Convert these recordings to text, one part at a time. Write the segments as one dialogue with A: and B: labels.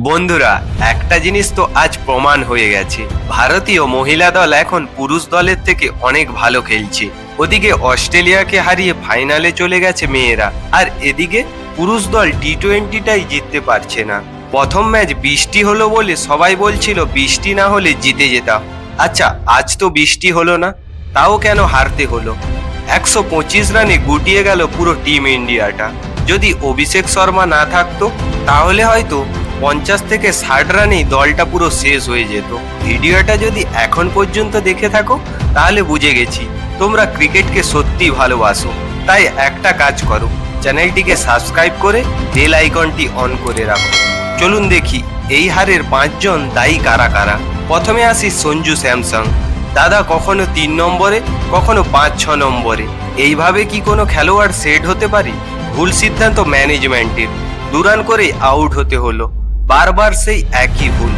A: বন্ধুরা, একটা জিনিস তো আজ প্রমাণ হয়ে গেছে। ভারতীয় মহিলা দল এখন পুরুষ দলের থেকে অনেক ভালো খেলছে। ওদিকে অস্ট্রেলিয়াকে হারিয়ে ফাইনালে চলে গেছে মেয়েরা। আর এদিকে পুরুষ দল টি টোয়েন্টিটাই জিততে পারছে না। প্রথম ম্যাচ বৃষ্টি হলো বলে সবাই বলছিল বৃষ্টি না হলে জিতে যেতাম। আচ্ছা আজ তো বৃষ্টি হলো না, তাও কেন হারতে হলো? একশো পঁচিশ রানে গুটিয়ে গেল পুরো টিম ইন্ডিয়াটা। যদি অভিষেক শর্মা না থাকতো, তাহলে হয়তো পঞ্চাশ থেকে ষাট রানেই দলটা পুরো শেষ হয়ে যেত। ভিডিওটা যদি এখন পর্যন্ত দেখে থাকো, তাহলে বুঝে গেছি। তোমরা ক্রিকেটকে সত্যি ভালোবাসো। তাই একটা কাজ করো, চ্যানেলটিকে সাবস্ক্রাইব করে বেল আইকনটি অন করে রাখো। চলুন দেখি, এই হারের পাঁচজন দায়ী কারা কারা? প্রথমে আসি সঞ্জু স্যামসাং। দাদা কখনো তিন নম্বরে, কখনো পাঁচ, ছ নম্বরে। এইভাবে কি কোনো খেলোয়াড় সেট হতে পারে? ভুল সিদ্ধান্ত ম্যানেজমেন্টের। দুরান করে আউট হতে হলো। বারবার সেই একই ভুল।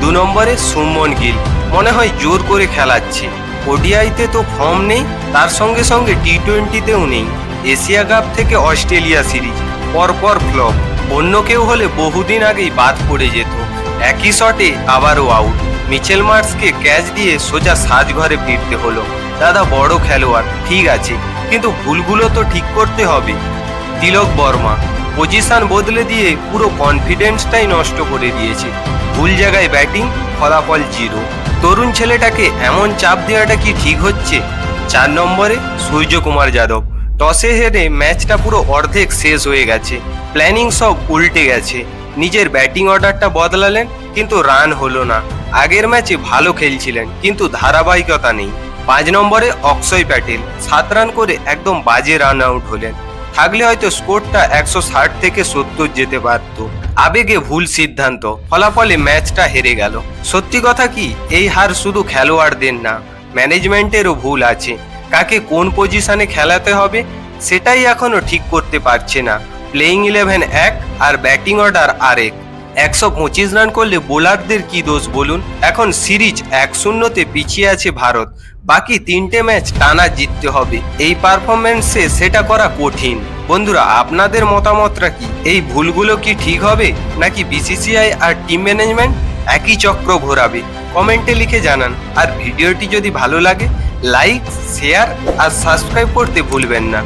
A: দু নম্বরে সুমন গিল। মনে হয় জোর করে খেলাচ্ছে। ওডিআইতে তো ফর্ম নেই, তার সঙ্গে সঙ্গে টি টোয়েন্টিতেও নেই। এশিয়া কাপ থেকে অস্ট্রেলিয়া সিরিজ, পরপর ফ্লপ। অন্য কেউ হলে বহুদিন আগেই বাদ পড়ে যেত। একই শটে আবারও আউট। মিচেল মার্সকে ক্যাচ দিয়ে সোজা সাজঘরে ফিরতে হলো। দাদা, বড় খেলোয়াড়, ঠিক আছে, কিন্তু ভুলগুলো তো ঠিক করতে হবে। তিলক বর্মা পজিশন বদলে দিয়ে পুরো কনফিডেন্সটাই নষ্ট করে দিয়েছে। ভুল জায়গায় ব্যাটিং ফলাফল জিরো তরুণ ছেলেটাকে এমন চাপ দেওয়াটা কি ঠিক হচ্ছে? চার নম্বরে সূর্যকুমার যাদব। টসে হেরে ম্যাচটা পুরো অর্ধেক শেষ হয়ে গেছে। প্ল্যানিং সব উল্টে গেছে। নিজের ব্যাটিং অর্ডারটা বদলালেন, কিন্তু রান হলো না। আগের ম্যাচে ভালো খেলছিলেন, কিন্তু ধারাবাহিকতা নেই। পাঁচ নম্বরে অক্ষয় প্যাটেল। সাত রান করে একদম বাজে রান আউট হলেন। থাকলে হয়তো স্কোরটা একশো ষাট থেকে সত্তর যেতে পারত। আবেগে ভুল সিদ্ধান্ত, ফলাফলে ম্যাচটা হেরে গেল। সত্যি কথা কি, এই হার শুধু খেলোয়াড়দের না, ম্যানেজমেন্টেরও ভুল আছে। কাকে কোন পজিশনে খেলাতে হবে, সেটাই এখনও ঠিক করতে পারছে না। প্লেইং ইলেভেন এক আর ব্যাটিং অর্ডার আরেক। একশো পঁচিশ রান করলে বোলারদের কি দোষ বলুন? এখন সিরিজ এক শূন্যতে পিছিয়ে আছে ভারত। বাকি তিনটে ম্যাচ টানা জিততে হবে। এই পারফরমেন্সে সেটা করা কঠিন। বন্ধুরা, আপনাদের মতামতটা কি? এই ভুলগুলো কি ঠিক হবে? নাকি বিসিসিআই আর টিম ম্যানেজমেন্ট একই চক্র ঘোরাবে? কমেন্টে লিখে জানান। আর ভিডিওটি যদি ভালো লাগে, লাইক, শেয়ার আর সাবস্ক্রাইব করতে ভুলবেন না।